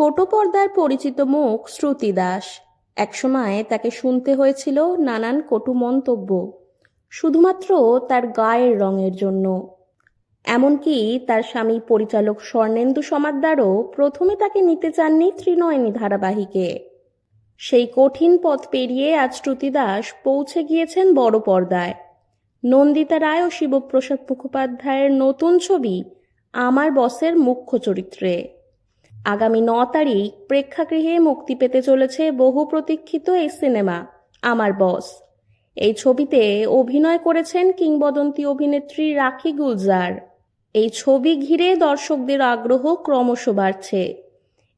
ছোট পর্দার পরিচিত মুখ শ্রুতি দাস। একসময় তাকে শুনতে হয়েছিল নানান কটু মন্তব্য, শুধুমাত্র তার গায়ের রঙের জন্য। এমনকি তার স্বামী পরিচালক স্বর্ণেন্দু সমাদ্দারও প্রথমে তাকে নিতে চাননি ত্রিনয়নী ধারাবাহিকে। সেই কঠিন পথ পেরিয়ে আজ শ্রুতি দাস পৌঁছে গিয়েছেন বড় পর্দায়। নন্দিতা রায় ও শিবপ্রসাদ মুখোপাধ্যায়ের নতুন ছবি আমার বসের মুখ্য চরিত্রে। আগামী ন তারিখ প্রেক্ষাগৃহে মুক্তি পেতে চলেছে বহু প্রতীক্ষিত এই সিনেমা, আমার বস। এই ছবিতে অভিনয় করেছেন কিংবদন্তি অভিনেত্রী রাখি গুলজার। এই ছবি ঘিরে দর্শকদের আগ্রহ ক্রমশ বাড়ছে।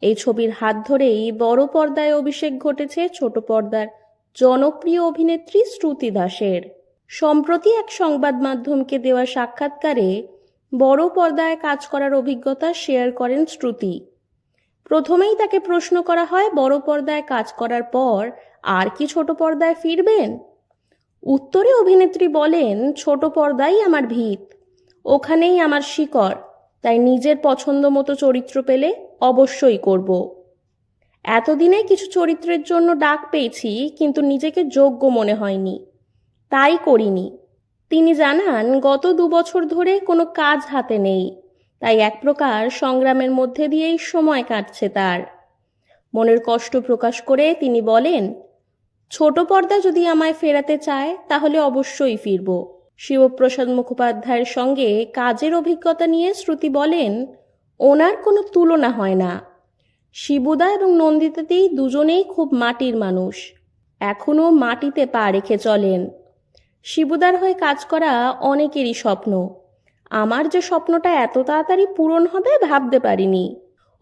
এই ছবির হাত ধরেই বড় পর্দায় অভিষেক ঘটেছে ছোট পর্দার জনপ্রিয় অভিনেত্রী শ্রুতি দাসের। সম্প্রতি এক সংবাদ মাধ্যমকে দেওয়া সাক্ষাৎকারে বড় পর্দায় কাজ করার অভিজ্ঞতা শেয়ার করেন শ্রুতি। প্রথমেই তাকে প্রশ্ন করা হয়, বড় পর্দায় কাজ করার পর আর কি ছোট পর্দায় ফিরবেন? উত্তরে অভিনেত্রী বলেন, ছোট পর্দাই আমার ভিত, ওখানেই আমার শিকড়, তাই নিজের পছন্দ মতো চরিত্র পেলে অবশ্যই করব। এতদিনে কিছু চরিত্রের জন্য ডাক পেয়েছি, কিন্তু নিজেকে যোগ্য মনে হয়নি, তাই করিনি। তিনি জানান, গত দু বছর ধরে কোনো কাজ হাতে নেই তাই এক প্রকার সংগ্রামের মধ্যে দিয়েই সময় কাটছে তার। মনের কষ্ট প্রকাশ করে তিনি বলেন, ছোট পর্দা যদি আমায় ফেরাতে চায়, তাহলে অবশ্যই ফিরব। শিবপ্রসাদ মুখোপাধ্যায়ের সঙ্গে কাজের অভিজ্ঞতা নিয়ে শ্রুতি বলেন, ওনার কোনো তুলনা হয় না। শিবুদা এবং নন্দিতাতেই দুজনেই খুব মাটির মানুষ। এখনও মাটিতে পা রেখে চলেন। শিবুদার হয়ে কাজ করা অনেকেরই স্বপ্ন। আমার যে স্বপ্নটা এত তাড়াতাড়ি পূরণ হবে ভাবতে পারিনি।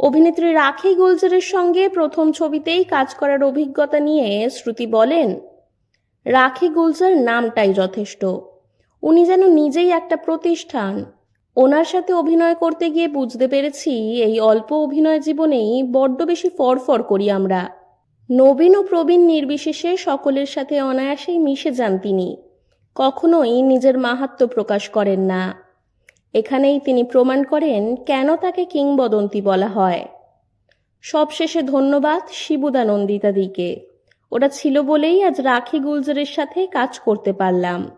অভিনেত্রী রাখি গুলজারের সঙ্গে প্রথম ছবিতেই কাজ করার অভিজ্ঞতা নিয়ে শ্রুতি বলেন, রাখি গুলজার নামটাই যথেষ্ট। উনি যেন নিজেই একটা প্রতিষ্ঠান। ওনার সাথে অভিনয় করতে গিয়ে বুঝতে পেরেছি এই অল্প অভিনয় জীবনেই বড্ড বেশি ফরফর করি আমরা। নবীন ও প্রবীণ নির্বিশেষে সকলের সাথে অনায়াসেই মিশে যান তিনি। কখনোই নিজের মাহাত্ম্য প্রকাশ করেন না। এখানেই তিনি প্রমাণ করেন কেন তাকে কিংবদন্তি বলা হয়। সবশেষে ধন্যবাদ শিবুদানন্দিতাদিকে। ওটা ছিল বলেই আজ রাখি গুলজারের সাথে কাজ করতে পারলাম।